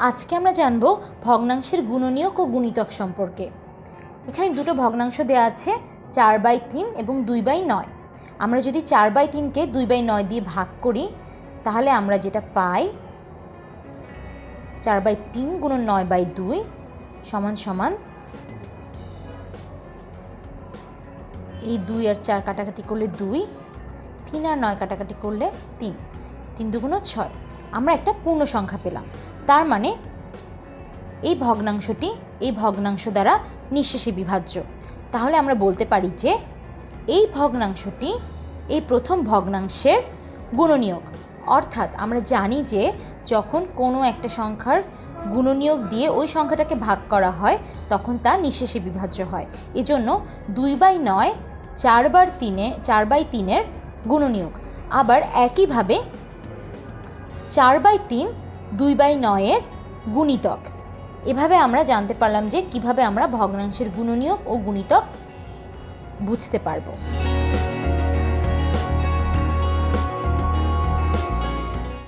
আজকে আমরা জানব ভগ্নাংশের গুণনীয়ক ও গুণিতক সম্পর্কে। এখানে দুটো ভগ্নাংশ দেওয়া আছে, চার বাই তিন এবং দুই বাই নয়। আমরা যদি চার বাই তিনকে দুই বাই নয় দিয়ে ভাগ করি, তাহলে আমরা যেটা পাই, চার বাই তিন গুণন নয় বাই দুই সমান সমান এই দুই আর চার কাটাকাটি করলে দুই, তিন আর নয় কাটাকাটি করলে তিন। তিন দুগুণ ছয়। আমরা একটা পূর্ণ সংখ্যা পেলাম। তার মানে এই ভগ্নাংশটি এই ভগ্নাংশ দ্বারা নিঃশেষে বিভাজ্য। তাহলে আমরা বলতে পারি যে এই ভগ্নাংশটি এই প্রথম ভগ্নাংশের গুণনীয়ক। অর্থাৎ আমরা জানি যে যখন কোনো একটা সংখ্যার গুণনীয়ক দিয়ে ওই সংখ্যাটাকে ভাগ করা হয়, তখন তা নিঃশেষে বিভাজ্য হয়। এজন্য দুই বাই নয় চারবার তিনে, চার বাই তিনের গুণনীয়ক। আবার একইভাবে চার বাই তিন, দুই বাই নয়ের গুণিতক। এভাবে আমরা জানতে পারলাম যে কীভাবে আমরা ভগ্নাংশের গুণনীয় ও গুণিতক বুঝতে পারব।